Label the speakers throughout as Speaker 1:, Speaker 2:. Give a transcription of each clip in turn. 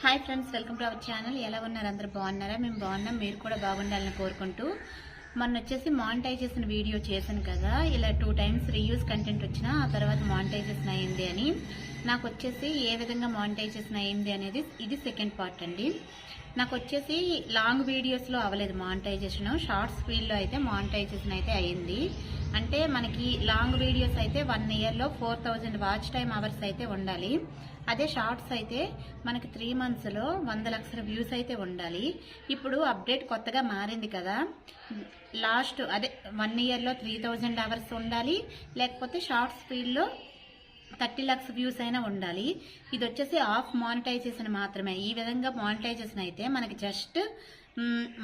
Speaker 1: Hi friends welcome to our channel ఎలా ఉన్నారు? అందరు బాగున్నారా? మేము బాగున్నాం. మీరు కూడా బాగుండాలని కోరుకుంటూ మొన్న వచ్చేసి మానిటైజేషన్ వీడియో చేశాను కదా. ఇలా టూ టైమ్స్ రీయూస్ కంటెంట్ వచ్చినా ఆ తర్వాత మానిటైజేషన్ అయ్యింది అని. నాకు వచ్చేసి ఏ విధంగా మానిటైజేషన్ అయింది అనేది ఇది సెకండ్ పార్ట్ అండి. నాకు వచ్చేసి లాంగ్ వీడియోస్లో అవ్వలేదు మానిటైజేషన్. షార్ట్స్ ఫీల్డ్లో అయితే మానిటైజేషన్ అయితే అయింది అంటే మనకి లాంగ్ వీడియోస్ అయితే వన్ ఇయర్లో four thousand watch time hours అయితే ఉండాలి. అదే షార్ట్స్ అయితే మనకి త్రీ మంత్స్లో వంద లక్షల వ్యూస్ అయితే ఉండాలి. ఇప్పుడు అప్డేట్ కొత్తగా మారింది కదా. లాస్ట్ అదే వన్ ఇయర్లో త్రీ థౌజండ్ అవర్స్ ఉండాలి. లేకపోతే షార్ట్స్ ఫీల్డ్లో థర్టీ లక్స్ వ్యూస్ అయినా ఉండాలి. ఇది వచ్చేసి ఆఫ్ మానిటైజేషన్ మాత్రమే. ఈ విధంగా మానిటైజేషన్ అయితే మనకి జస్ట్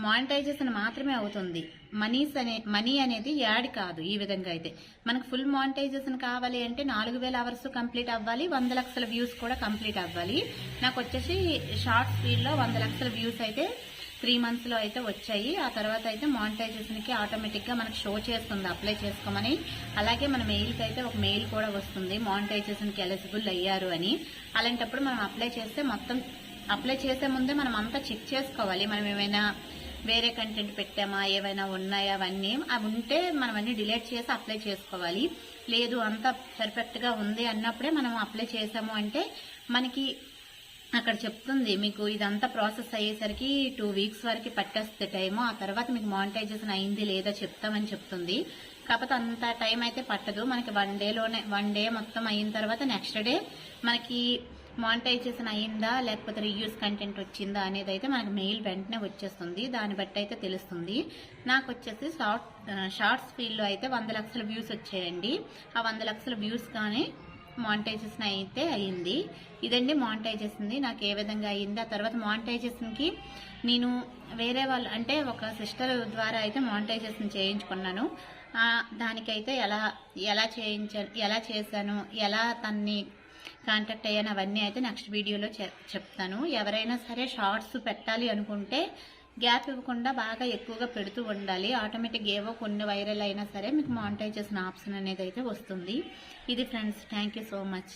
Speaker 1: మానిటైజేషన్ మాత్రమే అవుతుంది. మనీస్ అనే మనీ అనేది యాడ్ కాదు ఈ విధంగా అయితే. మనకు ఫుల్ మానిటైజేషన్ కావాలి అంటే నాలుగు వేల అవర్స్ కంప్లీట్ అవ్వాలి వంద లక్షల వ్యూస్ కూడా కంప్లీట్ అవ్వాలి. నాకు వచ్చేసి షార్ట్ స్పీడ్లో వంద లక్షల వ్యూస్ అయితే త్రీ మంత్స్లో అయితే వచ్చాయి. ఆ తర్వాత అయితే మానిటైజేషన్కి ఆటోమేటిక్గా మనకు షో చేస్తుంది అప్లై చేసుకోమని. అలాగే మన మెయిల్కి అయితే ఒక మెయిల్ కూడా వస్తుంది మానిటైజేషన్కి ఎలిజిబుల్ అయ్యారు అని. అలాంటప్పుడు మనం అప్లై చేస్తే మొత్తం అప్లై చేసే ముందే మనం అంతా చెక్ చేసుకోవాలి. మనం ఏమైనా వేరే కంటెంట్ పెట్టామా ఏమైనా ఉన్నాయా అవన్నీ. అవి ఉంటే మనం అన్ని డిలీట్ చేసి అప్లై చేసుకోవాలి. లేదు అంతా పర్ఫెక్ట్గా ఉంది అన్నప్పుడే మనం అప్లై చేసాము అంటే మనకి అక్కడ చెప్తుంది మీకు ఇదంతా ప్రాసెస్ అయ్యేసరికి టూ వీక్స్ వరకు పట్టేస్తే టైము ఆ తర్వాత మీకు మానిటైజేషన్ అయింది లేదా చెప్తామని చెప్తుంది. కాకపోతే అంత టైం అయితే పట్టదు. మనకి వన్ డేలోనే వన్ డే మొత్తం అయిన తర్వాత నెక్స్ట్ డే మనకి మానిటైజేషన్ అయిందా లేకపోతే రీయూస్ కంటెంట్ వచ్చిందా అనేది అయితే మనకి మెయిల్ వెంటనే వచ్చేస్తుంది. దాన్ని బట్టి అయితే తెలుస్తుంది. నాకు వచ్చేసి షార్ట్ షార్ట్స్ ఫీల్డ్లో అయితే వంద లక్షల వ్యూస్ వచ్చాయండి. ఆ వంద లక్షల వ్యూస్ కానీ మానిటైజేషన్ అయితే అయ్యింది ఇదండి మానిటైజేషన్ నాకు ఏ విధంగా అయ్యింది? ఆ తర్వాత మానిటైజేషన్కి నేను వేరే వాళ్ళు అంటే ఒక సిస్టర్ ద్వారా అయితే మానిటైజేషన్ చేయించుకున్నాను. దానికైతే ఎలా ఎలా చేయించా ఎలా చేశాను ఎలా తన్ని కాంటాక్ట్ అయ్యాను అవన్నీ అయితే నెక్స్ట్ వీడియోలో చెప్తాను. ఎవరైనా సరే షార్ట్స్ పెట్టాలి అనుకుంటే గ్యాప్ ఇవ్వకుండా బాగా ఎక్కువగా పెడుతూ ఉండాలి. ఆటోమేటిక్ ఏవో కొన్ని వైరల్ అయినా సరే మీకు మానిటైజేషన్ ఆప్షన్ అనేది అయితే వస్తుంది. ఇది ఫ్రెండ్స్ థ్యాంక్ సో మచ్